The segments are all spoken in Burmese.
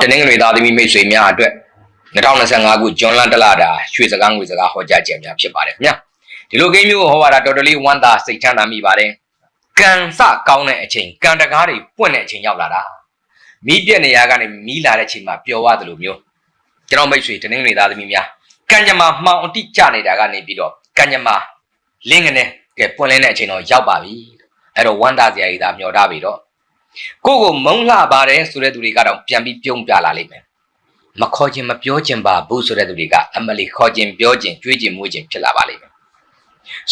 တနင်္ဂနွေသားသမီးမိတ်ဆွေများအတွက်2025ခုဇွန်လတလတာရွှေစကားငွေစကားဟောကြားခြင်းများဖြစ်ပါတယ်ခင်ဗျာဒီလိုကိန်းမျိုးကိုဟောရတာတော်တော်လေးဝမ်းသာစိတ်ချမ်းသာမိပါတယ်ကံစကောင်းတဲ့အချိန်ကံတကားတွေပွင့်တဲ့အချိန်ရောက်လာတာမီးပြက်နေရကနေမီးလာတဲ့အချိန်မှာပျော်ရတယ်လို့မျိုးကျွန်တော်မိတ်ဆွေတနင်္ဂနွေသားသမီးများကံကြမ္မာမှောင်အတိကျနေတာကနေပြီးတော့ကံကြမ္မာလင်းကနေကဲပွင့်လင်းတဲ့အချိန်တော့ရောက်ပါပြီအဲ့တော့ဝမ်းသာစရာကြီးသာမျှော်ထားပြီတော့ ကိုကိုမုံလှပါတယ်ဆိုတဲ့သူတွေကတော့ပြန်ပြီးပြုံးပြလာလိမ့်မယ်မခေါ်ခြင်းမပြောခြင်းပါဘူးဆိုတဲ့သူတွေကအမလီခေါ်ခြင်းပြောခြင်းကြွေးခြင်းမွေးခြင်းဖြစ်လာပါလိမ့်မယ်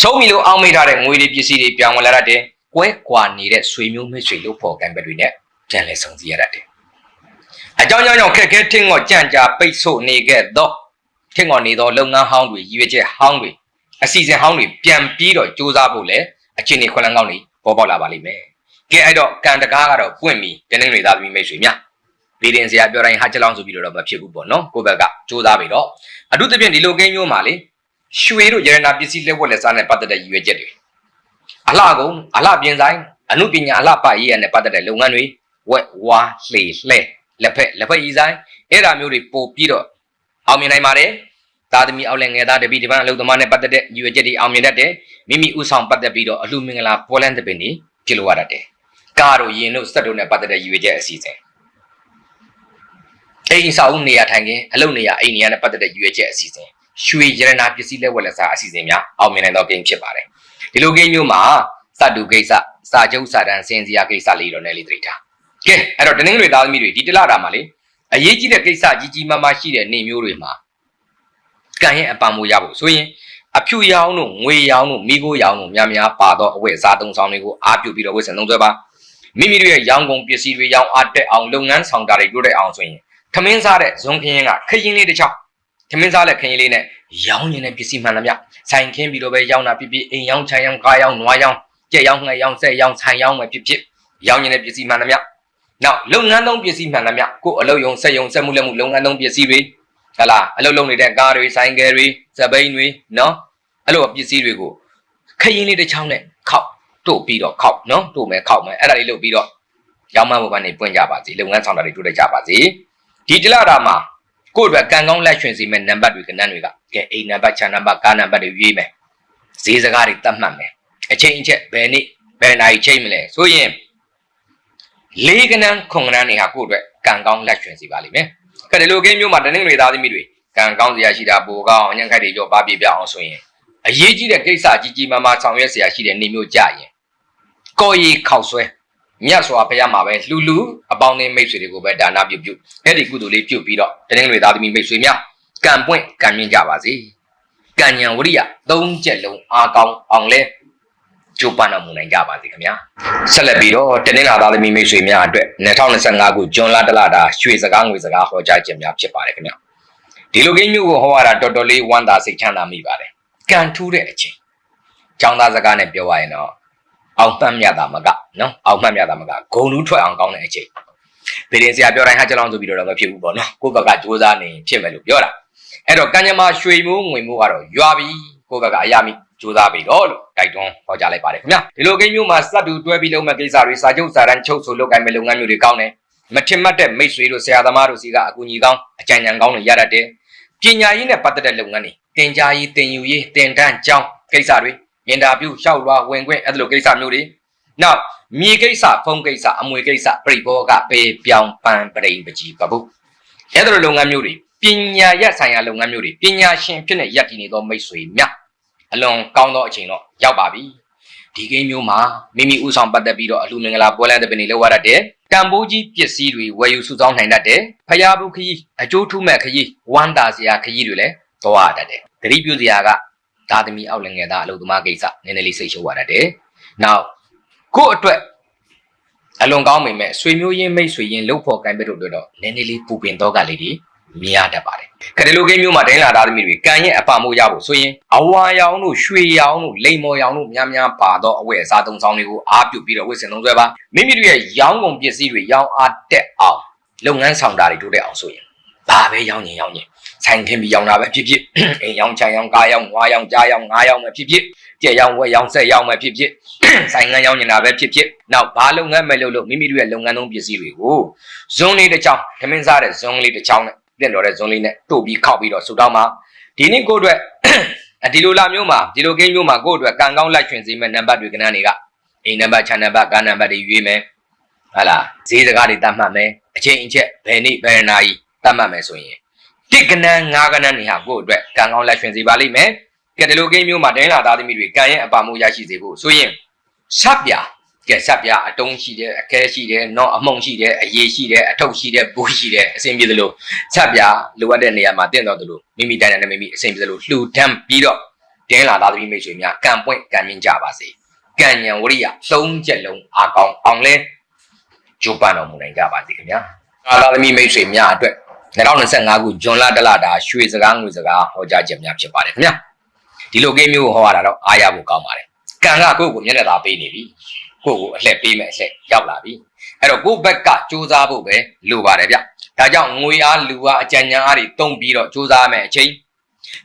ဆုံးပြီလို့အောင်းမိထားတဲ့ငွေတွေပစ္စည်းတွေပြောင်းဝင်လာတတ်တယ်ကွဲကွာနေတဲ့ဆွေမျိုးမိတ်ဆွေလို့ဖော်ကံပဲတွေနဲ့ပြန်လဲဆောင်စည်းရတတ်တယ်အကြောင်းကြောင့်ကြောင့်ခက်ခဲထင်းငေါကြံ့ကြာပိတ်ဆို့နေခဲ့တော့ထင်းငေါနေသောလုပ်ငန်းဟောင်းတွေရည်ရွယ်ချက်ဟောင်းတွေအစီအစဉ်ဟောင်းတွေပြန်ပြီးတော့စ조사ဖို့လဲအချင်းတွေခွက်လန်းကောင်းတွေပေါ်ပေါက်လာပါလိမ့်မယ် ကဲအဲ့တော့ကံတကားကတော့ပွင့်ပြီတနေ့တွေသားသမီးမိတ်ဆွေများဗီဒင်စရာပြောတိုင်းဟာချက်လောင်းဆိုပြီးတော့မဖြစ်ဘူးပေါ့နော်ကိုယ့်ဘက်ကစူးစမ်းပြီတော့အထူးသဖြင့်ဒီလိုကိန်းမျိုးမှာလေရွှေတို့ရတနာပစ္စည်းလက်ဝက်လက်စားနဲ့ပတ်သက်တဲ့ရည်ရွယ်ချက်တွေအလှကုန်အလှပြင်ဆိုင်အမှုပညာအလှပရေးရနဲ့ပတ်သက်တဲ့လုပ်ငန်းတွေဝက်ဝါလှေလှဲလက်ဖက်လက်ဖက်ရည်ဆိုင်အဲ့ဒါမျိုးတွေပို့ပြီးတော့အောင်မြင်နိုင်ပါတယ်သားသမီးအောက်လည်းငယ်သားတပည့်တပန်းအလုပ်သမားနဲ့ပတ်သက်တဲ့ရည်ရွယ်ချက်တွေအောင်မြင်တတ်တယ်မိမိဥဆောင်ပတ်သက်ပြီးတော့အလှမင်္ဂလာပေါ်လန်းတဲ့ပင်တွေဖြစ်လို့ရတတ်တယ် ကားတို့ရင်တို့စက်တို့နဲ့ပတ်သက်တဲ့ရည်ရွယ်ချက်အစီအစဉ်အိမ်ဆောင်နေရာထိုင်ခင်အလုပ်နေရာအိမ်နေရာနဲ့ပတ်သက်တဲ့ရည်ရွယ်ချက်အစီအစဉ်ရွှေရတနာပစ္စည်းလက်ဝက်လက်စားအစီအစဉ်များအောင်မြင်နိုင်သောဂိမ်းဖြစ်ပါတယ်ဒီလိုဂိမ်းမျိုးမှာစတုကိစ္စစာချုပ်စာတမ်းစင်စရာကိစ္စလေးတော့လည်းလေးသတိထားကဲအဲ့တော့တနင်္ဂနွေသားသမီးတွေဒီတလတာမှာလေအရေးကြီးတဲ့ကိစ္စကြီးကြီးမားမားရှိတဲ့နေမျိုးတွေမှာကံရဲ့အပံမိုးရဖို့ဆိုရင်အဖြူရောင်တို့ငွေရောင်တို့မိခိုးရောင်တို့များများပါတော့အဝတ်အစားသုံးဆောင်တွေကိုအားပြုပြီးတော့ဝတ်ဆင်သုံးစွဲပါ မိမိတို့ရဲ့ရောင်းကုန်ပစ္စည်းတွေရောင်းအားတက်အောင်လုပ်ငန်းဆောင်တာတွေတိုးတက်အောင်ဆိုရင်ခမင်းစားတဲ့ဇွန်ခင်းကခရင်လေးတစ်ချောင်းခမင်းစားတဲ့ခရင်လေးနဲ့ရောင်းနေတဲ့ပစ္စည်းမှန်သမျှဆိုင်ခင်းပြီးတော့ပဲရောင်းတာဖြစ်ဖြစ်အိမ်ရောင်းခြံရောင်းကားရောင်းနွားရောင်းကြက်ရောင်းငှက်ရောင်းဆက်ရောင်းဆိုင်ရောင်းပဲဖြစ်ဖြစ်ရောင်းနေတဲ့ပစ္စည်းမှန်သမျှနောက်လုပ်ငန်းသုံးပစ္စည်းမှန်သမျှကိုအလုပ်ယုံဆက်ယုံဆက်မှုလက်မှုလုပ်ငန်းသုံးပစ္စည်းတွေဟလာအလုပ်လုပ်နေတဲ့ကားတွေဆိုင်ကယ်တွေစပိန်တွေနော်အဲ့လိုပစ္စည်းတွေကိုခရင်လေးတစ်ချောင်းနဲ့ခောက် တို့ပြီးတော့ခောက်နော်တို့မယ်ခောက်မယ်အဲ့ဒါလေးလုပ်ပြီးတော့ရောင်းမမှုပန်းနေပွင့်ကြပါစေလုပ်ငန်းဆောင်တာတွေတို့လိုက်ကြပါစေဒီတလတာမှာကိုယ့်အတွက်ကံကောင်းလက်ရွှင်စီမဲ့နံပါတ်တွေကဏ္ဍတွေကကဲအိမ်နံပါတ်ခြံနံပါတ်ကားနံပါတ်တွေရွေးမယ်ဈေးစကားတွေတတ်မှတ်မယ်အချိန်အချက်ဘယ်နေ့ဘယ်နိုင်ချိန်မလဲဆိုရင်လေးကဏ္ဍခုံကဏ္ဍတွေဟာကိုယ့်အတွက်ကံကောင်းလက်ရွှင်စီပါလိမ့်မယ်ကဲဒီလိုကင်းမျိုးမှာတနင်္ဂနွေသားသမီးတွေကံကောင်းစရာရှိတာပိုကောင်းအောင်အញ្ញံခိုက်တွေကြောပါပြပြအောင်ဆိုရင်အရေးကြီးတဲ့ကိစ္စကြီးကြီးမားမားဆောင်ရွက်စရာရှိတဲ့နေမျိုးကြရင် ကော်ရီခောက်ဆွဲမြတ်စွာဘုရားမှာပဲလှူလှူအပေါင်းအသင်းမိတ်ဆွေတွေကိုပဲဒါနပြုပြုအဲ့ဒီကုသိုလ်လေးပြုပြီးတော့တနင်္ဂနွေသားသမီးမိတ်ဆွေများကံပွင့်ကံမြင့်ကြပါစေကံဉဏ်ဝရိယသုံးချက်လုံးအားကောင်းအောင်လဲကျိုးပန်းတော်မူနိုင်ကြပါစေခင်ဗျာဆက်လက်ပြီးတော့တနင်္လာသားသမီးမိတ်ဆွေများအတွက်2025ခုဇွန်လတလတာရွှေစကားငွေစကားဟောကြားခြင်းများဖြစ်ပါတယ်ခင်ဗျာဒီလိုကိန်းမျိုးကိုဟောရတာတော်တော်လေးဝမ်းသာစိတ်ချမ်းသာမိပါတယ်ကံထူးတဲ့အချိန်ចောင်းသားစကားနဲ့ပြောရရင်တော့ အောင်မှတ်မြတ်တာမကနော်အောင်မှတ်မြတ်တာမကဂုံလူးထွက်အောင်ကောင်းတဲ့အချိန်ဗေဒင်ဆရာပြောတိုင်းဟာကြလောင်းဆိုပြီးတော့မဖြစ်ဘူးပေါ့နော်ကိုယ့်ဘက်ကစူးစမ်းနေဖြစ်မယ်လို့ပြောတာအဲ့တော့ကံကြမ္မာရွှေမိုးငွေမိုးကတော့ရွာပြီကိုယ့်ဘက်ကအရာမိစူးစမ်းပြီတော့လို့တိုက်တွန်းဟောကြားလိုက်ပါတယ်ခင်ဗျာဒီလိုကိန်းမျိုးမှာစက်တူတွဲပြီးလုပ်မဲ့ကိစ္စတွေစာချုပ်စာတမ်းချုပ်ဆိုလုပ်ကိုင်မဲ့လုပ်ငန်းမျိုးတွေကောင်းတယ်မထင်မှတ်တဲ့မိတ်ဆွေတို့ဆရာသမားတို့စီကအကူအညီကောင်းအကြံဉာဏ်ကောင်းတွေရတတ်တယ်ပညာရေးနဲ့ပတ်သက်တဲ့လုပ်ငန်းတွေတင်ကြားရေးတင်ယူရေးတင်တန်းကြောင်းကိစ္စတွေ အင်တာဗျူးလျှောက်လွှာဝင်ခွင့်အဲ့လိုကိစ္စမျိုးတွေနောက်မြေကိစ္စဖုံးကိစ္စအမွေကိစ္စပြိဘောကပေပြောင်းပန်းပရိန်ပကြီးပပုအဲ့လိုလုပ်ငန်းမျိုးတွေပညာရပ်ဆိုင်ရာလုပ်ငန်းမျိုးတွေပညာရှင်ဖြစ်တဲ့ရပ်တည်နေသောမိတ်ဆွေများအလွန်ကောင်းသောအချိန်တော့ရောက်ပါပြီဒီကိန်းမျိုးမှာမိမိဥဆောင်ပတ်သက်ပြီးတော့အလှမင်္ဂလာပွဲလန်းတဲ့ပင်တွေလောက်ရတတ်တယ်တန်ဖိုးကြီးပစ္စည်းတွေဝယ်ယူစုဆောင်းနိုင်တတ်တယ်ဖျားဘူးခကြီးအကျိုးထူးမဲ့ခကြီးဝမ်းတာစရာခကြီးတွေလည်းသွားတတ်တယ်သတိပြုစရာက သာသမီအောက်လငယ်သားအလုပ်သမားကိစ္စနည်းနည်းလေးစိတ်ရှုပ်ရတတ်တယ်နောက်ကို့အတွက်အလွန်ကောင်းမိမဲ့ဆွေမျိုးရင်းမိတ်ဆွေရင်းလှုပ်ဖို့ကိုင်းဘက်တို့တော့နည်းနည်းလေးပူပင်တော့ကလေးတွေမြင်ရတတ်ပါတယ်။ခရလိုကိန်းမျိုးမှာဒိန်းလာသားသမီးတွေကံရဲ့အပမိုးရဖို့ဆိုရင်အဝါရောင်တို့ရွှေရောင်တို့လိမ်မော်ရောင်တို့များများပါတော့အဝတ်အစားသုံးဆောင်တွေကိုအားပြုပြီးတော့ဝတ်ဆင်သုံးစွဲပါမိမိတို့ရဲ့ရောင်းကုန်ပစ္စည်းတွေရောင်းအားတက်အောင်လုပ်ငန်းဆောင်တာတွေတိုးတက်အောင်ဆိုရင်ဘာပဲရောင်းရင်ရောင်းရင် ဆိုင်ခင်းပြီးရောင်းတာပဲဖြစ်ဖြစ်အိမ်ရောင်းချန်ရောင်းကားရောင်းငွားရောင်းကြားရောင်းငါးရောင်းပဲဖြစ်ဖြစ်ကြက်ရောင်းဝက်ရောင်းဆက်ရောင်းပဲဖြစ်ဖြစ်ဆိုင်ငန်းရောင်းနေတာပဲဖြစ်ဖြစ်နောက်ဘာလုပ်ငန်းမဲ့လုပ်လို့မိမိတို့ရဲ့လုပ်ငန်းသုံးပစ္စည်းတွေကိုဇွန်းလေးတစ်ချောင်းခမင်းစားတဲ့ဇွန်းလေးတစ်ချောင်းနဲ့တင်တော်တဲ့ဇွန်းလေးနဲ့တို့ပြီးခောက်ပြီးတော့ဆူတောင်းမှာဒီနေ့ကိုယ့်အတွက်အဒီလိုလာမျိုးမှာဒီလိုကိန်းမျိုးမှာကိုယ့်အတွက်ကံကောင်းလိုက်ရှင်စေမဲ့နံပါတ်တွေကနန်းတွေကအိမ်နံပါတ်ခြံနံပါတ်ကားနံပါတ်တွေရွေးမယ်ဟာလားဈေးစကားတွေတတ်မှတ်မယ်အချိန်အချက်ဘယ်နေ့ဘယ်နာရီတတ်မှတ်မယ်ဆိုရင် တစ်ကနန်းငါးကနန်းနေဟာကိုယ့်အတွက်ကံကောင်းလိုက်ရှင်စေပါလိမ့်မယ်ကဲဒီလိုကိန်းမျိုးမှာတိုင်းလာသားသမီးတွေကံရဲ့အပါမှုရရှိစေဖို့ဆိုရင်ဆက်ပြကဲဆက်ပြအတုံးရှိတယ်အခဲရှိတယ်နော်အမုံရှိတယ်အရေးရှိတယ်အထုပ်ရှိတယ်ဘူးရှိတယ်အစဉ်ပြေသလိုဆက်ပြလိုအပ်တဲ့နေရာမှာတင့်တော်သလိုမိမိတိုင်းတဲ့မိမိအစဉ်ပြေသလိုလှူဒန်းပြီးတော့တင်းလာသားသမီးမိတ်ဆွေများကံပွင့်ကံမြင့်ကြပါစေကံဉဏ်ဝရိယသုံးချက်လုံးအားကောင်းအောင်လဲကြိုးပမ်းတော်မူနိုင်ကြပါစေခင်ဗျာကာလာသမီးမိတ်ဆွေများအတွက် 2025ခုဇွန်လတလတာရွှေစကားငွေစကားဟောကြားချက်များဖြစ်ပါတယ်ခင်ဗျာဒီလိုကိန်းမျိုးကိုဟောရတာတော့အားရဖို့ကောင်းပါတယ်ကံကကိုယ့်ကိုမျက်နှာသာပေးနေပြီကိုယ့်ကိုအလှည့်ပေးမယ်အလှည့်ရောက်လာပြီအဲ့တော့ကိုယ့်ဘက်ကစူးစမ်းဖို့ပဲလိုပါတယ်ဗျဒါကြောင့်ငွေအားလူအားအကြံဉာဏ်အားတွေတုံးပြီးတော့စူးစမ်းမယ်အချိန်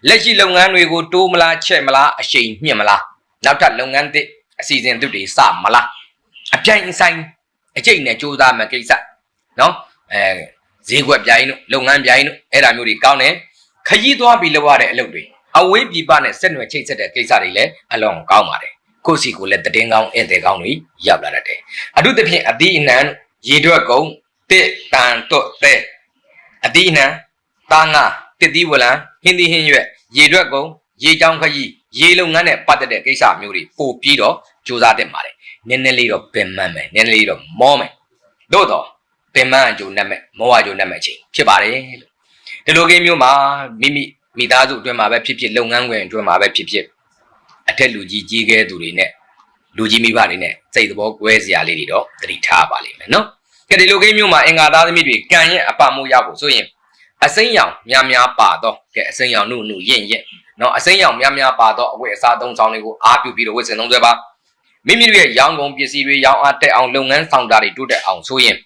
လက်ရှိလုပ်ငန်းတွေကိုတိုးမလားချက်မလားအရှိန်မြင့်မလားနောက်ထပ်လုပ်ငန်းသစ်အစီအစဉ်သစ်တွေစမလားအပြိုင်ဆိုင်အကျိတ်နဲ့ကြိုးစားမယ်ကိစ္စနော်အဲ ဈေးကွက်ပြိုင်တို့လုပ်ငန်းပြိုင်တို့အဲ့ဒါမျိုးတွေကောင်းတယ်ခရီးသွားပြီးလုပ်ရတဲ့အလုပ်တွေအဝေးပြည်ပနဲ့ဆက်နွယ်ချိတ်ဆက်တဲ့ကိစ္စတွေလည်းအလွန်ကောင်းပါတယ်ကိုယ့်စီကိုလည်းတည်င်းကောင်းဧည့်သည်ကောင်းတွေရောက်လာတတ်တယ်အထူးသဖြင့်အသီးအနှံရေတွက်ကုန်တစ်တန်တွတ်တဲ့အသီးအနှံသားငါတစ်သီးဝလံဟင်းသီးဟင်းရွက်ရေတွက်ကုန်ရေချောင်းခကြီးရေလုပ်ငန်းနဲ့ပတ်သက်တဲ့ကိစ္စမျိုးတွေပို့ပြီးတော့စူးစမ်းတင်ပါတယ်နည်းနည်းလေးတော့ပင်မမယ်နည်းနည်းလေးတော့မောမယ်သို့တော့ ပင်မအကျိုးနဲ့မဲ့မောအကျိုးနဲ့မဲ့ချင်းဖြစ်ပါတယ်လို့ဒီလိုကိန်းမျိုးမှာမိမိမိသားစုအတွင်းမှာပဲဖြစ်ဖြစ်လုပ်ငန်းခွင်အတွင်းမှာပဲဖြစ်ဖြစ်အထက်လူကြီးကြီးခဲ့သူတွေနဲ့လူကြီးမိဘတွေနဲ့စိတ်သဘောကွဲစရာလေးတွေတော့သတိထားပါလိမ့်မယ်နော်ကဲဒီလိုကိန်းမျိုးမှာအင်္ဂါသားသမီးတွေကံရဲ့အပမှုရဖို့ဆိုရင်အစိမ်းရောင်များများပါတော့ကဲအစိမ်းရောင်နုနုရင့်ရင့်နော်အစိမ်းရောင်များများပါတော့အဝတ်အစားသုံးဆောင်တွေကိုအားပြုပြီးတော့ဝတ်ဆင်သုံးဆွဲပါမိမိတို့ရဲ့ရောင်းကုန်ပစ္စည်းတွေရောင်းအားတက်အောင်လုပ်ငန်းဆောင်တာတွေတိုးတက်အောင်ဆိုရင်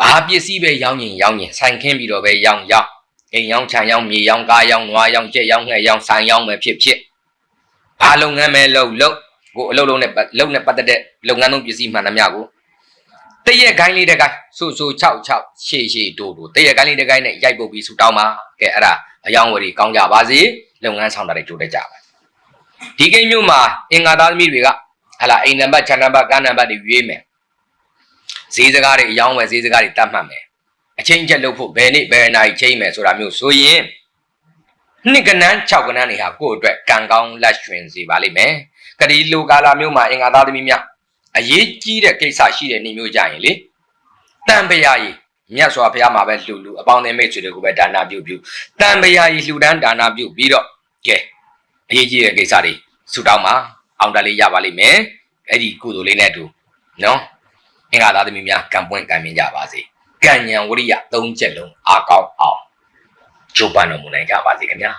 ဘာပစ္စည်းပဲရောင်းရင်ရောင်းရင်ဆိုင်ခင်းပြီးတော့ပဲရောင်းရောင်းအိမ်ရောင်းခြံရောင်းမြေရောင်းကားရောင်းနွားရောင်းကြက်ရောင်းငှက်ရောင်းဆိုင်ရောင်းပဲဖြစ်ဖြစ်ဘာလုပ်ငန်းပဲလုပ်လုပ်ကိုအလုပ်လုံးနဲ့လုပ်နဲ့ပတ်သက်တဲ့လုပ်ငန်းသုံးပစ္စည်းမှန်သမျှကိုတရက်ခိုင်းလေးတစ်ခိုင်းဆူဆူ6 6ရှေ့ရှေ့တိုးတိုးတရက်ခိုင်းလေးတစ်ခိုင်းနဲ့ရိုက်ပုတ်ပြီးဆူတောင်းပါကဲအဲ့ဒါအယောင်းဝယ်ကြီးကောင်းကြပါစေလုပ်ငန်းဆောင်တာတွေတိုးတက်ကြပါဒီကိန်းမျိုးမှာအင်္ဂါသားသမီးတွေကဟလာအိမ်နံပါတ်ခြံနံပါတ်ကားနံပါတ်တွေရွေးမယ် ဈေးစကားတွေအယောင်းဝယ်ဈေးစကားတွေတတ်မှတ်မယ်အချင်းချက်လုပ်ဖို့ဘယ်နေ့ဘယ်နိုင်ချိန်မယ်ဆိုတာမျိုးဆိုရင်နှစ်ကနန်း6ကနန်းတွေဟာကိုယ့်အတွက်ကံကောင်းလက်ရွှင်စေပါလိမ့်မယ်ကတိလိုကာလာမျိုးမှာအင်္ဂါသားသမီးများအရေးကြီးတဲ့ကိစ္စရှိတဲ့နေ့မျိုးကြရင်လေတန်ပရာကြီးမြတ်စွာဘုရားမှာပဲလှူလှူအပေါင်းအသင်းမိတ်ဆွေတွေကိုပဲဒါနပြုပြုတန်ပရာကြီးလှူဒန်းဒါနပြုပြီးတော့ကဲအရေးကြီးတဲ့ကိစ္စတွေဆူတောင်းပါအောင်တလေးရပါလိမ့်မယ်အဲ့ဒီကုသိုလ်လေးနဲ့အတူနော် အင်္ဂါသားသမီးများကံပွင့်ကံမြင်ကြပါစေကံဉဏ်ဝရိယသုံးချက်လုံးအားကောင်းအောင်ကြိုးပမ်းတော်မူနိုင်ကြပါစေခင်ဗျာ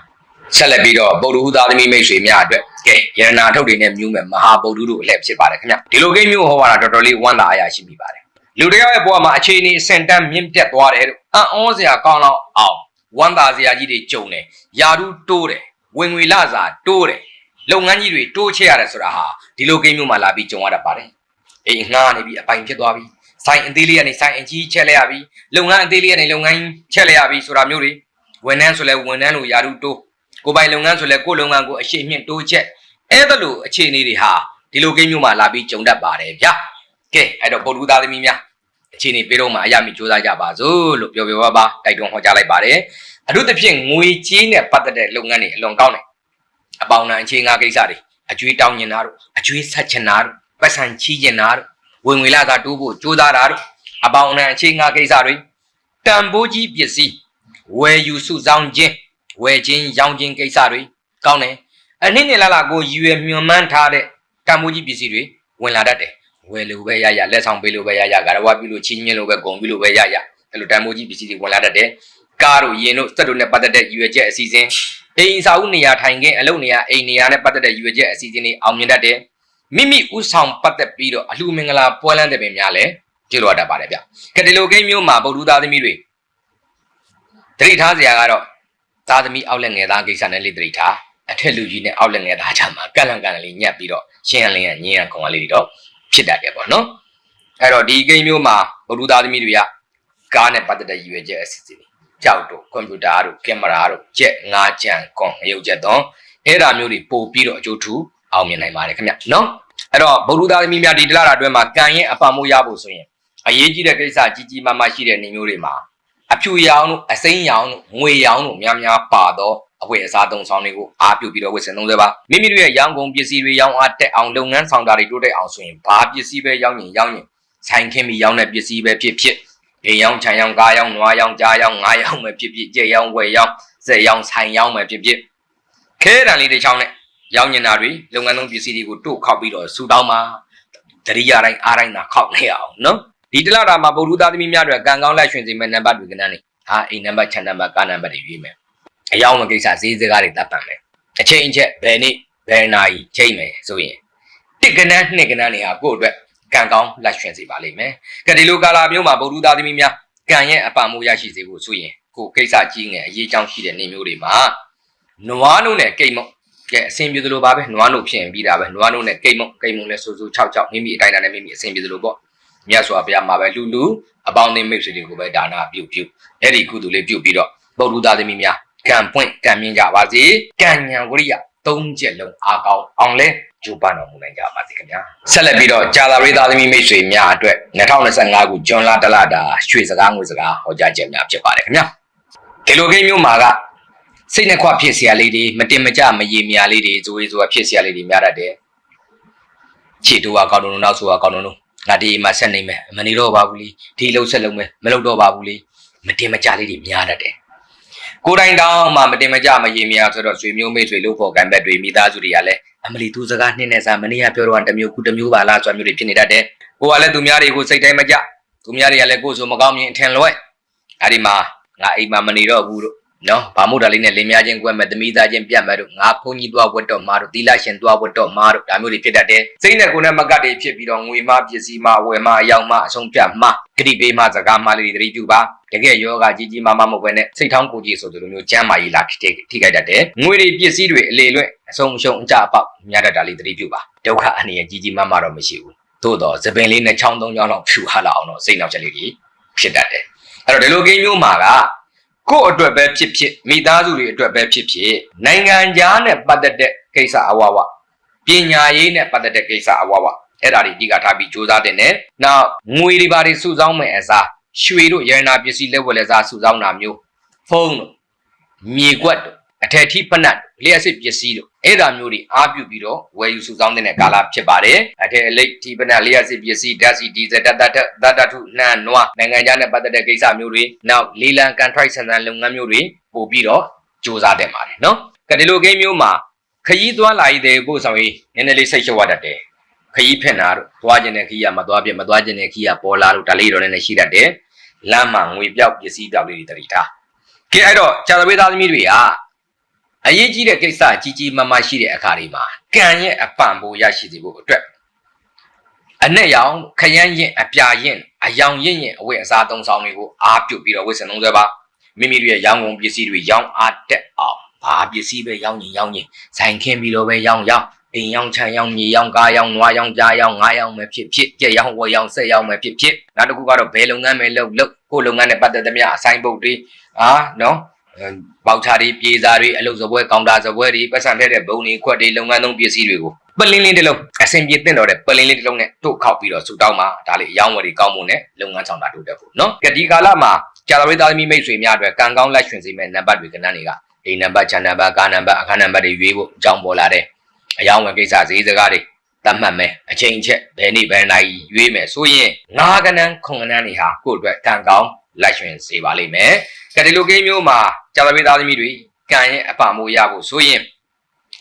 ဆက်လက်ပြီးတော့ဗုဒ္ဓဟူသားသမီးမိတ်ဆွေများအတွက်ကဲယရနာထုတ်တွေနဲ့မြူးမဲ့မဟာဗုဒ္ဓတို့အလှည့်ဖြစ်ပါတယ်ခင်ဗျာဒီလိုကိန်းမျိုးဟောရတာတော်တော်လေးဝမ်းသာအားရရှိမိပါတယ်လူတယောက်ရဲ့ဘဝမှာအခြေအနေအဆင့်တန်းမြင့်တက်သွားတယ်လို့အံ့ဩစရာကောင်းတော့အောင်ဝမ်းသာစရာကြီးတွေကြုံတယ်ယာရုတိုးတယ်ဝင်ငွေလစာတိုးတယ်လုပ်ငန်းကြီးတွေတိုးချဲ့ရတယ်ဆိုတာဟာဒီလိုကိန်းမျိုးမှာလာပြီးကြုံရတတ်ပါတယ် အေးငှားနေပြီးအပိုင်ဖြစ်သွားပြီဆိုင်အသေးလေးကနေဆိုင်အကြီးချက်လိုက်ရပြီလုပ်ငန်းအသေးလေးကနေလုပ်ငန်းချက်လိုက်ရပြီဆိုတာမျိုးတွေဝန်ထမ်းဆိုလဲဝန်ထမ်းလိုယာရုတိုးကိုပိုင်လုပ်ငန်းဆိုလဲကိုလုပ်ငန်းကိုအရှိန်မြင့်တိုးချက်အဲ့ဒါလိုအခြေအနေတွေဟာဒီလိုကိန်းမျိုးမှာလာပြီးကြုံတတ်ပါတယ်ဗျကဲအဲ့တော့ပုဒ်လူသားသမီးများအခြေအနေပေးတော့မှအရမီစူးစမ်းကြပါစို့လို့ပြောပြောပါပါတိုက်တွန်းဟောကြားလိုက်ပါတယ်အထူးသဖြင့်ငွေကြေးနဲ့ပတ်သက်တဲ့လုပ်ငန်းတွေအလွန်ကောင်းတယ်အပေါင်းနဲ့အခြေငါကိစ္စတွေအကျွေးတောင်းညင်တာတို့အကျွေးဆက်ချင်တာတို့ ပတ်စံချီးကျင်တာတို့ဝင်ငွေလာသာတိုးဖို့ကြိုးစားတာတို့အပေါင်းနဲ့အခြေငါကိစ္စတွေတန်ဖိုးကြီးပစ္စည်းဝယ်ယူစုဆောင်ခြင်းဝယ်ခြင်းရောင်းခြင်းကိစ္စတွေကောင်းတယ်အနည်းနဲ့လာလာကိုရည်ရွယ်မျှော်မှန်းထားတဲ့တန်ဖိုးကြီးပစ္စည်းတွေဝင်လာတတ်တယ်ဝယ်လို့ပဲရရလက်ဆောင်ပေးလို့ပဲရရဂါရဝပြုလို့ချင်းချင်းလို့ပဲဂုံပြုလို့ပဲရရအဲ့လိုတန်ဖိုးကြီးပစ္စည်းတွေဝင်လာတတ်တယ်ကားတို့ယင်တို့စက်တို့နဲ့ပတ်သက်တဲ့ရည်ရွယ်ချက်အစီအစဉ်အိမ်စာဦးနေရာထိုင်ခင်းအလုပ်နေရာအိမ်နေရာနဲ့ပတ်သက်တဲ့ရည်ရွယ်ချက်အစီအစဉ်တွေအောင်မြင်တတ်တယ် မိမိဥဆောင်ပတ်သက်ပြီးတော့အလှမင်္ဂလာပွဲလန်းတဲ့ပင်များလည်းကျေလိုရတတ်ပါတယ်ဗျကဒီလိုကိန်းမျိုးမှာဗုဒ္ဓသားသမီးတွေတတိထားစရာကတော့သားသမီးအောက်လက်ငယ်သားကိစ္စနဲ့လေးတတိထားအထက်လူကြီးနဲ့အောက်လက်ငယ်သားချမှာကန့်လန့်ကန့်လန့်လေးညက်ပြီးတော့ရှင်းရလင်းရညင်းရခုံကလေးတွေတော့ဖြစ်တတ်တယ်ပေါ့နော်အဲ့တော့ဒီဂိမ်းမျိုးမှာဘုရုသားသမီးတွေကကားနဲ့ပတ်သက်တဲ့ရည်ရွယ်ချက်အစီအစဉ်တွေကြောက်တို့ကွန်ပျူတာတို့ကင်မရာတို့ကြက်ငါးကြံကွန်ရုပ်ချက်တော့အဲ့ဒါမျိုးတွေပို့ပြီးတော့အကျိုးထူ အောင်မြင်နိုင်ပါတယ်ခင်ဗျနော်အဲ့တော့ဘုရုသားသမီးများဒီတလားတာအတွင်းမှာကံရဲ့အပံမိုးရဖို့ဆိုရင်အရေးကြီးတဲ့ကိစ္စကြီးကြီးမားမားရှိတဲ့နေမျိုးတွေမှာအဖြူရောင်တို့အစိမ်းရောင်တို့ငွေရောင်တို့များများပါတော့အဝတ်အစားသုံးဆောင်တွေကိုအားပြုပြီးတော့ဝတ်ဆင်သုံးစွဲပါမိမိတို့ရဲ့ရောင်းကုန်ပစ္စည်းတွေရောင်းအားတက်အောင်လုပ်ငန်းဆောင်တာတွေတိုးတက်အောင်ဆိုရင်ဘာပစ္စည်းပဲရောင်းရင်ရောင်းရင်ဆိုင်ခင်းပြီးရောင်းတဲ့ပစ္စည်းပဲဖြစ်ဖြစ်အိမ်ရောင်းခြံရောင်းကားရောင်းနွားရောင်းကြားရောင်းငါးရောင်းပဲဖြစ်ဖြစ်ကြက်ရောင်းဝယ်ရောင်းစက်ရောင်းဆိုင်ရောင်းပဲဖြစ်ဖြစ်ခဲတံလေးတစ်ချောင်းနဲ့ ရောင်းညင်တာတွေလုပ်ငန်းသုံးပစ္စည်းတွေကိုတို့ခောက်ပြီးတော့စူတောင်းပါတရိယာတိုင်းအားတိုင်းသာခောက်နေအောင်နော်ဒီတလတာမှာဗုဒ္ဓသားသမီးများတွေကကံကောင်းလက်ရွှင်စေမဲ့နံပါတ်တွေကနန်းနေဟာအိမ်နံပါတ်ခြံနံပါတ်ကားနံပါတ်တွေရွေးမယ်အယောင်မကိစ္စဈေးစကားတွေတတ်ပံမယ်အချိန်အချက်ဘယ်နေ့ဘယ်နာရီချိန်မယ်ဆိုရင်တစ်ကနန်းနှစ်ကနန်းတွေဟာကိုယ့်အတွက်ကံကောင်းလက်ရွှင်စေပါလိမ့်မယ်ကဒီလိုကာလာမျိုးမှာဗုဒ္ဓသားသမီးများကံရဲ့အပံမိုးရရှိစေဖို့ဆိုရင်ကိုယ်ကိစ္စကြီးငယ်အရေးကြောင်းရှိတဲ့နေမျိုးတွေမှာနွားနို့နဲ့ကိတ်မုတ် ကဲအဆင်ပြေသလိုပါပဲနွားနို့ဖြစ်ရင်ပြီးတာပဲနွားနို့နဲ့ကိတ်မုတ်ကိတ်မုတ်နဲ့ဆူဆူ6 6မိမိအတိုင်းအတာနဲ့မိမိအဆင်ပြေသလိုပေါ့မြတ်စွာဘုရားမှာပဲလူလူအပေါင်းအသင်းမိတ်ဆွေတွေကိုပဲဒါနာပြုပြုအဲ့ဒီကုသိုလ်လေးပြုပြီးတော့ဗုဒ္ဓသားသမီးများကံပွင့်ကံမြင့်ကြပါစေကံညာဝရိယသုံးချက်လုံးအားကောင်းအောင်လဲကြိုးပမ်းတော်မူနိုင်ကြပါစေခင်ဗျာဆက်လက်ပြီးတော့ကြာသာရိသားသမီးမိတ်ဆွေများအတွက်2025ခုဇွန်လတလတာရွှေစကားငွေစကားဟောကြားချက်များဖြစ်ပါတယ်ခင်ဗျာဒီလိုကိန်းမျိုးမှာက စိတ်နှခွဖြစ်เสียလေးတွေမတင်မကြမရေမြာလေးတွေဇိုးရေးဇိုးဖြစ်เสียလေးတွေများတတ်တယ်ခြေတူကကောင်းတုံနောက်ဆိုကကောင်းတုံငါဒီမှာဆက်နေမယ်မနေတော့ပါဘူးလေဒီလှုပ်ဆက်လုံးမယ်မလှုပ်တော့ပါဘူးလေမတင်မကြလေးတွေများတတ်တယ် ကိုယ်တိုင်တောင်းမှမတင်မကြမရေမြဆိုတော့ဆွေမျိုးမိတ်ဆွေလို့ဖို့ကံဘက်တွေမိသားစုတွေကလည်းအမလီသူစကားနှင်းနဲ့စားမနေ့ကပြောတော့တစ်မျိုးခုတစ်မျိုးပါလားဆိုမျိုးတွေဖြစ်နေတတ်တယ်။ကိုကလည်းသူများတွေကိုစိတ်တိုင်းမကြသူများတွေကလည်းကိုယ်ဆိုမကောင်းမြင်အထင်လွဲအဲ့ဒီမှာငါအိမ်မှာမနေတော့ဘူးလို့ နော်ဗာမို့တာလေးနဲ့လင်းများချင်းကွက်မဲ့သမီးသားချင်းပြတ်မဲ့တို့ငါဖုန်းကြီးသွားဝတ်တော့မာတို့သီလရှင်သွားဝတ်တော့မာတို့ဒါမျိုးတွေဖြစ်တတ်တယ်စိတ်နဲ့ကိုယ်နဲ့မကတ်တွေဖြစ်ပြီးတော့ငွေမပစ္စည်းမဝယ်မအယောင်မအဆုံးပြတ်မဂရိပေးမစကားမလေးတွေသတိပြုပါတကယ်ယောဂကြီးကြီးမားမားမဟုတ်ဘဲနဲ့စိတ်ထောင်းကိုကြီးဆိုတဲ့လိုမျိုးကျမ်းမာရေးလာထိထိခိုက်တတ်တယ်ငွေတွေပစ္စည်းတွေအလေလွင့်အဆုံးရှုံးအကြအပေါက်များတတ်တာလေးသတိပြုပါဒုက္ခအနေနဲ့ကြီးကြီးမားမားတော့မရှိဘူးသို့တော့သပင်လေးနဲ့ချောင်းသုံးချောင်းလောက်ဖြူဟာလာအောင်တော့စိတ်နောက်ချက်လေးတွေဖြစ်တတ်တယ်အဲ့တော့ဒီလိုကိန်းမျိုးမှာက ကိုယ့်အတွက်ပဲဖြစ်ဖြစ်မိသားစုတွေအတွက်ပဲဖြစ်ဖြစ်နိုင်ငံခြားနဲ့ပတ်သက်တဲ့ကိစ္စအဝဝပညာရေးနဲ့ပတ်သက်တဲ့ကိစ္စအဝဝအဲ့ဒါတွေအဓိကထားပြီးစူးစမ်းတင်တယ်။နောက်ငွေတွေပါတွေစုဆောင်းမယ်အစားရွှေတို့ရတနာပစ္စည်းလက်ဝယ်လက်စားစုဆောင်းတာမျိုးဖုန်းတို့မြေကွက်တို့ အထက်ထိပနတ်လျှက်စစ်ပစ္စည်းတို့အဲ့ဒါမျိုးတွေအားပြုပြီးတော့ဝယ်ယူစုဆောင်းတဲ့ကာလဖြစ်ပါတယ်။အထက်အလိတ်ထိပနတ်လျှက်စစ်ပစ္စည်းဓာတ်စီဒီဇယ်တတတတတထုနှံနွားနိုင်ငံခြားနဲ့ပတ်သက်တဲ့ကိစ္စမျိုးတွေနောက်လီလန်ကန်ထရိုက်ဆန်ဆန်လုပ်ငန်းမျိုးတွေပို့ပြီးတော့စ조사တင်ပါတယ်နော်။ကဒီလိုကိန်းမျိုးမှာခရီးသွားလာရည်တဲ့ပို့ဆောင်ရေးနည်းနည်းလေးစိတ်ရှုပ်ရတတ်တယ်။ခရီးဖက်နာတို့သွားခြင်းနဲ့ခရီးကမသွားပြမသွားခြင်းနဲ့ခရီးကပေါ်လာတို့ဒါလေးတော့နည်းနည်းရှိတတ်တယ်။လမ်းမှာငွေပြောက်ပစ္စည်းပြောက်လေးတွေတတိထား။ကဲအဲ့တော့ခြာသဘေးသားသမီးတွေက အရေးကြီးတဲ့ကိစ္စကြီးကြီးမားမားရှိတဲ့အခါတွေမှာကံရဲ့အပံပိုးရရှိစေဖို့အတွက်အနဲ့ရောင်ခရမ်းရင်အပြာရင်အယောင်ရင်ရင်အဝတ်အစားသုံးဆောင်တွေကိုအားပြုတ်ပြီးတော့ဝတ်ဆင်သုံးစွဲပါမိမိတို့ရဲ့ရောင်းကုန်ပစ္စည်းတွေရောင်းအားတက်အောင်ဘာပစ္စည်းပဲရောင်းရင်ရောင်းရင်ဆိုင်ခင်းပြီးတော့ပဲရောင်းရောင်းအိမ်ရောင်းချမ်းရောင်းမြေရောင်းကားရောင်းနွားရောင်းကြားရောင်းငါးရောင်းပဲဖြစ်ဖြစ်ကြက်ရောင်းဝက်ရောင်းဆက်ရောင်းပဲဖြစ်ဖြစ်နောက်တစ်ခုကတော့ဘယ်လုပ်ငန်းပဲလုပ်လုပ်ကိုယ်လုပ်ငန်းနဲ့ပတ်သက်သမျှအဆိုင်ပုတ်တွေအာနော် ပေါက်ချာတွေပြေစာတွေအလုပ်စပွဲကောင်တာစပွဲတွေပတ်စံထက်တဲ့ဘုံတွေခွက်တွေလုပ်ငန်းသုံးပစ္စည်းတွေကိုပလင်းလေးတစ်လုံးအဆင်ပြေသင့်တော်တဲ့ပလင်းလေးတစ်လုံးနဲ့တို့ခောက်ပြီးတော့ဆူတောင်းမှာဒါလေးအယောင်းဝယ်တွေကောင်းမှုနဲ့လုပ်ငန်းဆောင်တာတို့တက်ဖို့နော်ကဒီကာလမှာကြာသပတေးသားသမီးမိတ်ဆွေများအတွက်ကံကောင်းလက်ရွှင်စေမဲ့နံပါတ်တွေကဏ္ဍတွေကအိမ်နံပါတ်ခြံနံပါတ်ကားနံပါတ်အခန်းနံပါတ်တွေရွေးဖို့အကြောင်းပေါ်လာတဲ့အယောင်းဝယ်ကိစ္စဈေးစကားတွေတတ်မှတ်မယ်အချိန်ချက်ဘယ်နေ့ဘယ်နိုင်ရွေးမယ်ဆိုရင်ငါးကနန်းခုံကနန်းတွေဟာကိုယ့်အတွက်ကံကောင်း လက်ရွှင်စေပါလိမ့်မယ်ကဒီလိုကိန်းမျိုးမှာကြာသပတေးသားသမီးတွေကံရဲ့အပမိုးရဖို့ဆိုရင်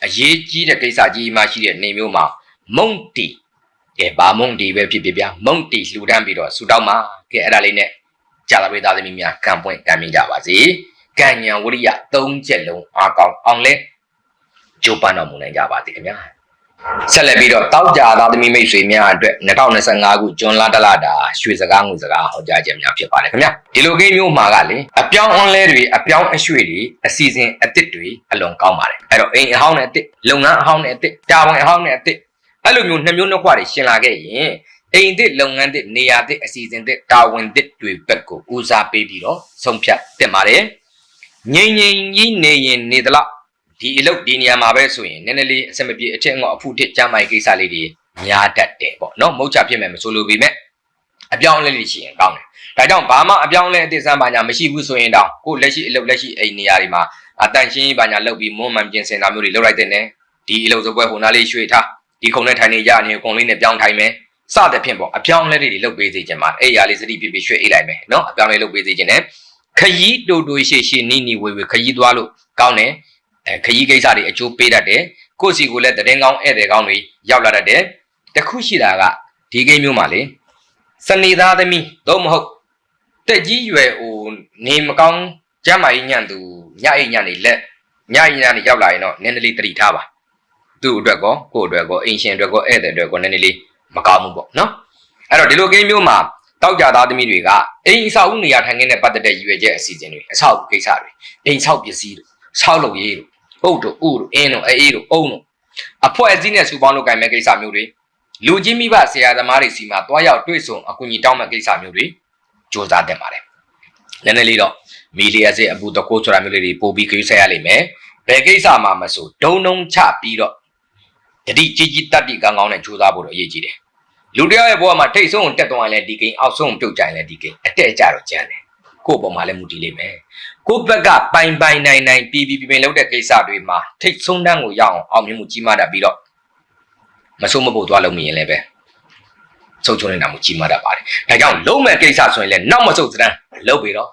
အရေးကြီးတဲ့ကိစ္စကြီးမှရှိတဲ့နေမျိုးမှာမုံတီကဲဘာမုံတီပဲဖြစ်ဖြစ်ဗျာမုံတီလှူဒန်းပြီးတော့ဆူတောင်းမှာကဲအဲ့ဒါလေးနဲ့ကြာသပတေးသားသမီးများကံပွင့်ကံမြင့်ကြပါစေကံညာဝရိယ၃ချက်လုံးအားကောင်းအောင်လဲကြိုးပမ်းတော်မူနိုင်ကြပါစေခင်ဗျာ ဆက်လက်ပြီးတော့တောက်ကြသားသမီးမိတ်ဆွေများအတွက်2025ခုဇွန်လတလတာရွှေစကားငွေစကားဟောကြားခြင်းများဖြစ်ပါတယ်ခင်ဗျဒီလိုကိန်းမျိုးမှာကလေအပြောင်းအလဲတွေအပြောင်းအရွှေ့တွေအစီအစဉ်အသစ်တွေအလွန်ကောင်းပါတယ်အဲ့တော့အိမ်အဟောင်းနဲ့အသစ်လုပ်ငန်းအဟောင်းနဲ့အသစ်တာဝန်အဟောင်းနဲ့အသစ်အဲ့လိုမျိုးနှစ်မျိုးနှစ်ခွတွေရှင်လာခဲ့ရင်အိမ်သစ်လုပ်ငန်းသစ်နေရာသစ်အစီအစဉ်သစ်တာဝန်သစ်တွေဘက်ကိုဦးစားပေးပြီးတော့ဆုံးဖြတ်တင်ပါတယ်ငြိမ်ငြိမ်ကြီးနေရင်နေသလား ဒီအလုပ်ဒီနေရာမှာပဲဆိုရင်နည်းနည်းလေးအဆင်မပြေအထက်ငေါအဖုထစ်ကြမ်းမိုင်ကိစ္စလေးတွေများတတ်တယ်ပေါ့နော်မဟုတ်ချဖြစ်မယ်မဆိုလိုပေမဲ့အပြောင်းအလဲလေးရှိရင်ကောင်းတယ်ဒါကြောင့်ဘာမှအပြောင်းအလဲအသစ်စမ်းပါညာမရှိဘူးဆိုရင်တောင်ကိုလက်ရှိအလုပ်လက်ရှိအိမ်နေရာတွေမှာအတန်ရှင်းပါညာလုပ်ပြီးမွန်းမှန်ပြင်ဆင်တာမျိုးတွေလုပ်လိုက်တဲ့နဲ့ဒီအလုပ်စပွဲဟိုနားလေးရွှေ့ထားဒီခုံနဲ့ထိုင်နေကြအနေခုံလေးနဲ့ပြောင်းထိုင်မယ်စတဲ့ဖြင့်ပေါ့အပြောင်းအလဲတွေလုပ်ပေးစေချင်ပါအဲ့ရလေးစတိပြပြရွှေ့အိတ်လိုက်မယ်နော်အပြောင်းအလဲလုပ်ပေးစေချင်တယ်ခရီးတူတူရှေ့ရှေ့နီးနီးဝေဝေခရီးသွားလို့ကောင်းတယ် အဲခရီးကိစ္စတွေအကျိုးပေးတတ်တယ်ကိုယ့်စီကိုလည်းတရင်ကောင်းဧည့်သည်ကောင်းတွေရောက်လာတတ်တယ်တခုရှိတာကဒီကိန်းမျိုးမှာလေစနေသားသမီးတော့မဟုတ်တက်ကြီးရွယ်ဟိုနေမကောင်းကျမ်းမာရေးညံ့သူညအိမ်ညံ့နေလက်ညအိမ်ညံ့နေရောက်လာရင်တော့နည်းနည်းလေးတတိထားပါသူ့အတွက်ကောကိုယ့်အတွက်ကောအင်ရှင်အတွက်ကောဧည့်သည်အတွက်ကောနည်းနည်းလေးမကောင်းဘူးပေါ့နော်အဲ့တော့ဒီလိုကိန်းမျိုးမှာတောက်ကြသားသမီးတွေကအိမ်အဆောက်အဦနေရာထိုင်ခင်းနဲ့ပတ်သက်တဲ့ရည်ရွယ်ချက်အစီအစဉ်တွေအဆောက်အဦကိစ္စတွေအိမ်ဆောက်ပစ္စည်းတွေဆောက်လုပ်ရေးတွေ ဟုတ်တို့ဥတို့အင်းတို့အေးတို့အုံတို့အဖွဲ့အစည်းနဲ့စုပေါင်းလုပ်ကိုင်မဲ့ကိစ္စမျိုးတွေလူချင်းမိဘဆရာသမားတွေစီမှာတွားရောက်တွေ့ဆုံအကူအညီတောင်းမဲ့ကိစ္စမျိုးတွေစ조사တင်ပါတယ်နည်းနည်းလေးတော့မီလီယာစစ်အပူတကိုးဆိုတာမျိုးလေးတွေပို့ပြီးကြိုးဆက်ရလိမ့်မယ်ဘယ်ကိစ္စမှမဆိုဒုံဒုံချပြီးတော့တတိကြီးကြီးတက်တိကောင်းကောင်းနဲ့စ조사ဖို့တော့အရေးကြီးတယ်လူတယောက်ရဲ့ဘဝမှာထိတ်ဆုံးတက်သွားရင်လည်းဒီကိန်းအောက်ဆုံးပြုတ်ကြရင်လည်းဒီကိန်းအတက်အကျတော့ကျန်တယ်ကိုယ့်ဘဝမှာလည်းမူတည်လိမ့်မယ် ကိုယ့်ဘက်ကပိုင်ပိုင်နိုင်နိုင်ပြည်ပြည်ပြင်းလုပ်တဲ့ကိစ္စတွေမှာထိတ်ဆုံးတန်းကိုရအောင်အောင်မြင်မှုကြီးမားတတ်ပြီးတော့မဆုံးမဖို့သွားလို့မရင်လည်းပဲဆုံးချုံနေတာမှုကြီးမားတတ်ပါတယ်ဒါကြောင့်လုံးမဲ့ကိစ္စဆိုရင်လည်းနောက်မဆုတ်စမ်းလုပ်ပြီးတော့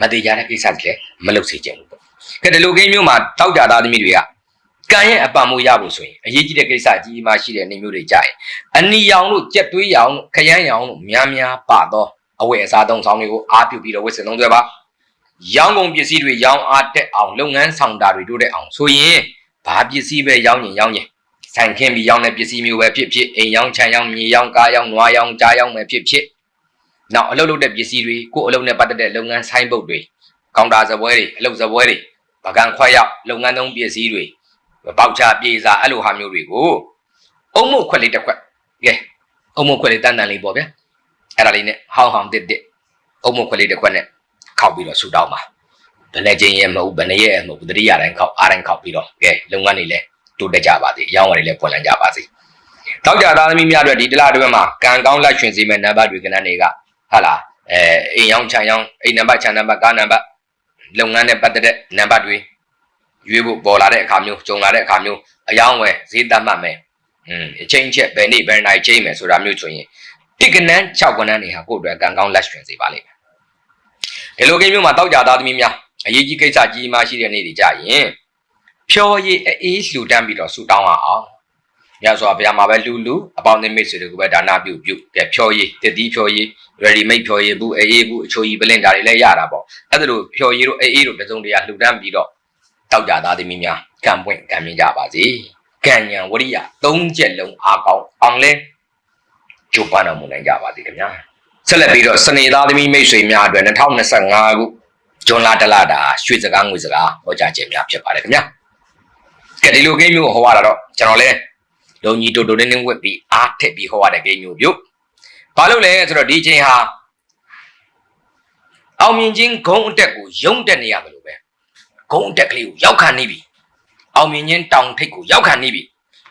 မတိကြတဲ့ကိစ္စတွေလည်းမလုပ်စေချင်ဘူးပေါ့ကဲဒီလိုကိန်းမျိုးမှာတောက်ကြသားသမီးတွေကကံရဲ့အပံမိုးရဖို့ဆိုရင်အရေးကြီးတဲ့ကိစ္စကြီးမှရှိတဲ့နေမျိုးတွေကြရင်အနီရောင်တို့ကြက်သွေးရောင်ခရမ်းရောင်တို့များများပါတော့အဝယ်အစားသုံးဆောင်တွေကိုအားပြုပြီးတော့ဝစ်စင်သုံးသွဲပါ ရောင်းကုန်ပစ္စည်းတွေရောင်းအားတက်အောင်လုပ်ငန်းဆောင်တာတွေတိုးတက်အောင်ဆိုရင်ဘာပစ္စည်းပဲရောင်းရင်ရောင်းရင်ဆိုင်ခင်းပြီးရောင်းတဲ့ပစ္စည်းမျိုးပဲဖြစ်ဖြစ်အိမ်ရောင်းခြံရောင်းမြေရောင်းကားရောင်းနွားရောင်းကြားရောင်းပဲဖြစ်ဖြစ်နောက်အလုပ်လုပ်တဲ့ပစ္စည်းတွေကိုယ်အလုပ်နဲ့ပတ်သက်တဲ့လုပ်ငန်းဆိုင်ပုတ်တွေကောင်တာစပွဲတွေအလုပ်စပွဲတွေပကံခွက်ရောက်လုပ်ငန်းသုံးပစ္စည်းတွေပေါက်ချပြေစာအဲ့လိုဟာမျိုးတွေကိုအုံမုတ်ခွက်လေးတစ်ခွက်ကဲအုံမုတ်ခွက်လေးတန်တန်လေးပေါ့ဗျာအဲ့ဒါလေးနဲ့ဟောင်းဟောင်းတစ်တစ်အုံမုတ်ခွက်လေးတစ်ခွက်နဲ့ ခောက်ပြီးတော့ဆူတောင်းပါဘယ်နဲ့ချင်းရဲ့မဟုတ်ဘယ်နဲ့ရဲ့မဟုတ်တတိယတိုင်းခောက်အားတိုင်းခောက်ပြီးတော့ကဲလုပ်ငန်းတွေလည်းတိုးတက်ကြပါစေအရောင်းအဝယ်တွေလည်းပွင့်လန်းကြပါစေတောက်ကြသားသမီးများအတွက်ဒီတလအတွင်းမှာကံကောင်းလက်ရှင်စီမဲ့နံပါတ်တွေကဏ္ဍတွေကဟာလားအဲအိမ်ရောင်းခြံရောင်းအိမ်နံပါတ်ခြံနံပါတ်ကားနံပါတ်လုပ်ငန်းနဲ့ပတ်သက်တဲ့နံပါတ်တွေရွေးဖို့ပေါ်လာတဲ့အခါမျိုးကြုံလာတဲ့အခါမျိုးအယောင်းဝယ်ဈေးသတ်မှတ်မယ်။อืมအချိန်ချက်ဘယ်နေ့ဘယ်နိုင်ချိန်မယ်ဆိုတာမျိုးဆိုရင်တစ်ကနန်း6ကနန်းတွေဟာကိုယ့်အတွက်ကံကောင်းလက်ရွှင်စေပါလိမ့်မယ်။ ဒီလိုကိန်းမျိုးမှာတောက်ကြသားသမီးများအရေးကြီးကိစ္စကြီးမှရှိတဲ့နေ့တွေကြရင်ဖြောရည်အေးလှူဒန်းပြီးတော့ဆူတောင်းအောင်။ညဆိုဘုရားမှာပဲလူလူအပေါင်းအသင်းမိတ်ဆွေတွေကိုပဲဒါနပြုပြုကဲဖြောရည်တတိဖြောရည် ready made ဖြောရည်ဘူးအေးဘူးအချိုကြီးပလင်ဒါတွေလည်းရတာပေါ့။အဲ့ဒါလိုဖြောရည်တို့အေးတို့တစုံတရာလှူဒန်းပြီးတော့တောက်ကြသားသမီးများကံပွင့်ကံမြင်ကြပါစေကံညာဝရိယသုံးချက်လုံးအားကောင်းအောင်လဲကြိုးပမ်းတော်မူနိုင်ကြပါစေခင်ဗျာ ဆက်လက်ပြီးတော့စနေသားသမီးမိတ်ဆွေများအတွက်2025ခုဇွန်လတလတာရွှေစကားငွေစကားဟောကြားခြင်းများဖြစ်ပါတယ်ခင်ဗျာကဲဒီလိုကိန်းမျိုးဟောရတာတော့ကျွန်တော်လဲလုံကြီးတိုတိုတင်းတင်းဝက်ပြီးအားထက်ပြီးဟောရတဲ့ကိန်းမျိုးပြုတ်ဘာလို့လဲဆိုတော့ဒီချိန်ဟာအောင်မြင်ခြင်းဂုံအတက်ကိုယုံတက်နေရတယ်လို့ပဲဂုံအတက်ကလေးကိုရောက်ခံနေပြီအောင်မြင်ခြင်းတောင်ထိပ်ကိုရောက်ခံနေပြီ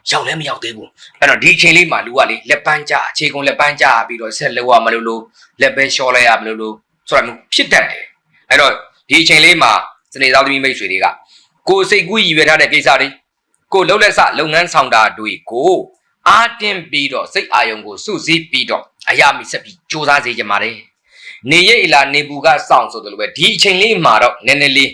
ရောက်လည်းမရောက်သေးဘူးအဲ့တော့ဒီအချိန်လေးမှာလူကလေလက်ပန်းကြအခြေကုန်လက်ပန်းကြပြီးတော့ဆက်လောက်ရမလို့လို့လက်ပဲလျှော်လိုက်ရမလို့လို့ဆိုတာမျိုးဖြစ်တတ်တယ်အဲ့တော့ဒီအချိန်လေးမှာစနေသားသမီးမိတ်ဆွေတွေကကိုစိတ်ကူးရည်ရွယ်ထားတဲ့ကိစ္စတွေကိုလှုပ်လက်စလုပ်ငန်းဆောင်တာတွေကိုအားတင်းပြီးတော့စိတ်အာယုံကိုစုစည်းပြီးတော့အရာမိဆက်ပြီးစူးစမ်းစေချင်ပါတယ်နေရိပ်လာနေဘူးကစောင့်ဆိုတယ်လို့ပဲဒီအချိန်လေးမှာတော့နည်းနည်းလေး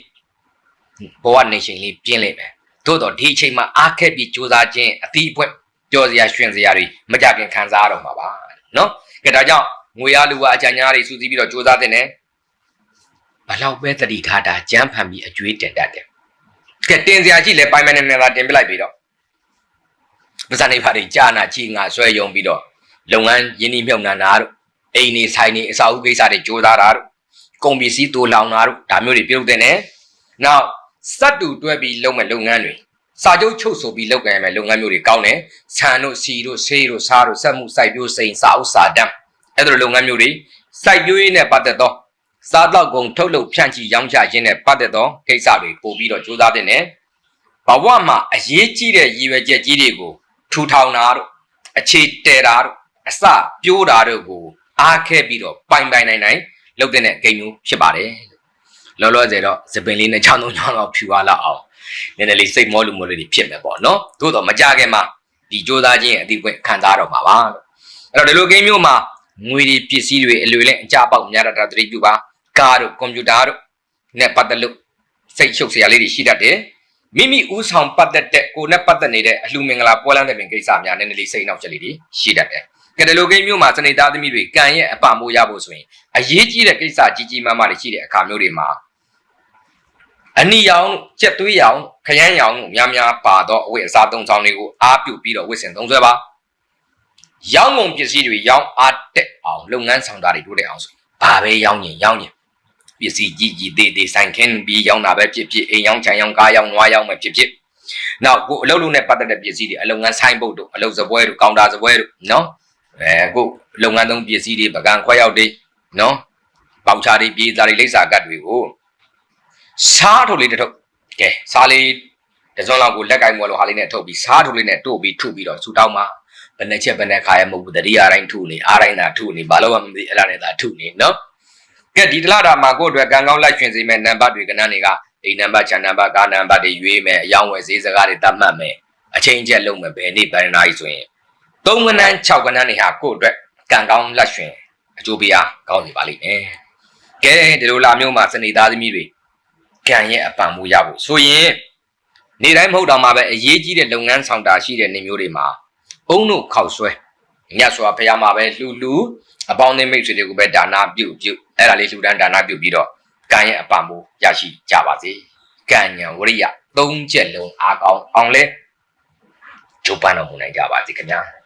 ဘဝနေရှင်လေးပြင်းလိမ့်မယ် သို့တော့ဒီအချိန်မှာအားခက်ပြီးစူးစမ်းခြင်းအသီးအပွင့်ပျော်စရာရွှင်စရာတွေမကြခင်ခံစားရတော့မှာပါနော်ကဲဒါကြောင့်ငွေရလူကအကြံညာတွေစူးစီးပြီးတော့စူးစမ်းတဲ့နဲ့ဘလောက်ပဲတတိထားတာကြမ်းဖန်ပြီးအကျွေးတင်တတ်တယ်ကဲတင်စရာရှိလဲပိုင်မနေနေတာတင်ပြလိုက်ပြီတော့ပဇာနေဖာတွေကြာနာချီငါဆွဲယုံပြီးတော့လုပ်ငန်းရင်းနှီးမြှုပ်နှံတာတို့အိမ်နေဆိုင်နေအစာအုပ်ကိစ္စတွေကြိုးစားတာတို့ကုန်ပစ္စည်းတူလောင်တာတို့ဒါမျိုးတွေပြုလုပ်တဲ့နဲ့နောက် စက်တူတွဲပြီးလုပ်မဲ့လုပ်ငန်းတွေစာချုပ်ချုပ်ဆိုပြီးလုပ်ကြရမယ့်လုပ်ငန်းမျိုးတွေကောင်းတယ်ဆန်တို့စီတို့ဆေးတို့စားတို့စက်မှုစိုက်ပျိုးစိန်စာအုပ်စာတမ်းအဲ့လိုလုပ်ငန်းမျိုးတွေစိုက်ပျိုးရေးနဲ့ပတ်သက်သောစားတော့ကုန်ထုတ်လုပ်ဖြန့်ချီရောင်းချခြင်းနဲ့ပတ်သက်သောကိစ္စတွေပို့ပြီးတော့ကြိုးစားတဲ့နဲ့ဘဝမှာအရေးကြီးတဲ့ရည်ရွယ်ချက်ကြီးတွေကိုထူထောင်တာတို့အခြေတည်တာတို့အစပြိုးတာတို့ကိုအားခဲပြီးတော့ပိုင်ပိုင်နိုင်နိုင်လုပ်တဲ့ဂိမ်းမျိုးဖြစ်ပါတယ် လောလောဆယ်တော့စပင်လေးနဲ့6 3ချောင်းလောက်ဖြူသွားလောက်အောင်နည်းနည်းလေးစိတ်မောလူမောလေးတွေဖြစ်မယ်ပေါ့နော်သို့တော့မကြခင်မှာဒီကြိုးစားခြင်းရဲ့အတိအကျခံစားတော့မှာပါလို့အဲ့တော့ဒီလိုဂိမ်းမျိုးမှာငွေတွေပစ္စည်းတွေအလွယ်နဲ့အကြပေါက်များတာတတိပြုပါကားတို့ကွန်ပျူတာတို့နဲ့ပတ်သက်လို့စိတ်ရှုပ်စရာလေးတွေရှိတတ်တယ်မိမိဥဆောင်ပတ်သက်တဲ့ကိုနဲ့ပတ်သက်နေတဲ့အလှမင်္ဂလာပွဲလမ်းတဲ့ပင်ကိစ္စများနည်းနည်းလေးစိတ်နှောက်ချက်လေးတွေရှိတတ်တယ်ကဲဒီလိုဂိမ်းမျိုးမှာစနေသားသမီးတွေကံရဲ့အပမိုးရဖို့ဆိုရင်အရေးကြီးတဲ့ကိစ္စကြီးကြီးမားမားတွေရှိတဲ့အခါမျိုးတွေမှာ အနီရောင်ကြက်သွေးရောင်ခရမ်းရောင်တို့များများပါတော့အဝတ်အစားသုံးဆောင်တွေကိုအားပြုပြီးတော့ဝတ်ဆင်သုံးဆွဲပါရောင်းကုန်ပစ္စည်းတွေရောင်းအားတက်အောင်လုပ်ငန်းဆောင်တာတွေတိုးတက်အောင်ဆိုဘာပဲရောင်းရင်ရောင်းရင်ပစ္စည်းကြီးကြီးသေးသေးဆိုင်ခင်းပြီးရောင်းတာပဲဖြစ်ဖြစ်အိမ်ရောင်းခြံရောင်းကားရောင်းနွားရောင်းပဲဖြစ်ဖြစ်နောက်ကိုအလုပ်လုပ်နဲ့ပတ်သက်တဲ့ပစ္စည်းတွေအလုပ်ငန်းဆိုင်ဘုတ်တို့အလုပ်စပွဲတို့ကောင်တာစပွဲတို့နော်အဲကိုလုပ်ငန်းသုံးပစ္စည်းတွေပကံခွဲရောက်တွေနော်ပေါင်ချာတွေပြေးသားတွေလိပ်စာကတ်တွေကို စားထုတ်လေးတစ်ထုတ်ကဲစားလေးတစ်စုံလောက်ကိုလက်ကင်မော်လို့ဟာလေးနဲ့ထုတ်ပြီးစားထုတ်လေးနဲ့တို့ပြီးထုပြီးတော့ဆူတောင်းမှာဘယ်နှချက်ဘယ်နှခါရမဟုတ်ဘူးတတိယတိုင်းထုနေအားတိုင်းသာထုနေဘာလို့မှမသိအဲ့ဒါနဲ့သာထုနေနော်ကဲဒီတလားတာမှာကိုယ့်အတွက်ကံကောင်းလိုက်ရှင်စေမဲ့နံပါတ်တွေကဏ္ဍတွေကအိမ်နံပါတ်ခြံနံပါတ်ကားနံပါတ်တွေရွေးမယ်အယောင်းဝယ်ဈေးစကားတွေတတ်မှတ်မယ်အချိန်ကျက်လုံးမယ်ဘယ်နေ့ဘယ်နာရီဆိုရင်သုံးကနန်း6ကနန်းတွေဟာကိုယ့်အတွက်ကံကောင်းလက်ရှင်အကျိုးပေးအားကောင်းနေပါလိမ့်မယ်ကဲဒီလိုလာမျိုးမှာစနေသားသမီးတွေ ကံရဲ့အပံမှုရဖို့ဆိုရင်နေတိုင်းမဟုတ်တော့မှပဲအရေးကြီးတဲ့လုပ်ငန်းဆောင်တာရှိတဲ့နေမျိုးတွေမှာအုံတို့ခောက်ဆွဲညတ်စွာဖျားမှာပဲလှူလှူအပေါင်းအသင်းမိတ်ဆွေတွေကိုပဲဒါနာပြုတ်ပြုတ်အဲ့ဒါလေးလှူဒန်းဒါနာပြုတ်ပြီးတော့ကံရဲ့အပံမှုရရှိကြပါစေကံညာဝရိယသုံးချက်လုံးအားကောင်းအောင်လဲဂျိုးပန်းတော်မူနိုင်ကြပါစေခင်ဗျာ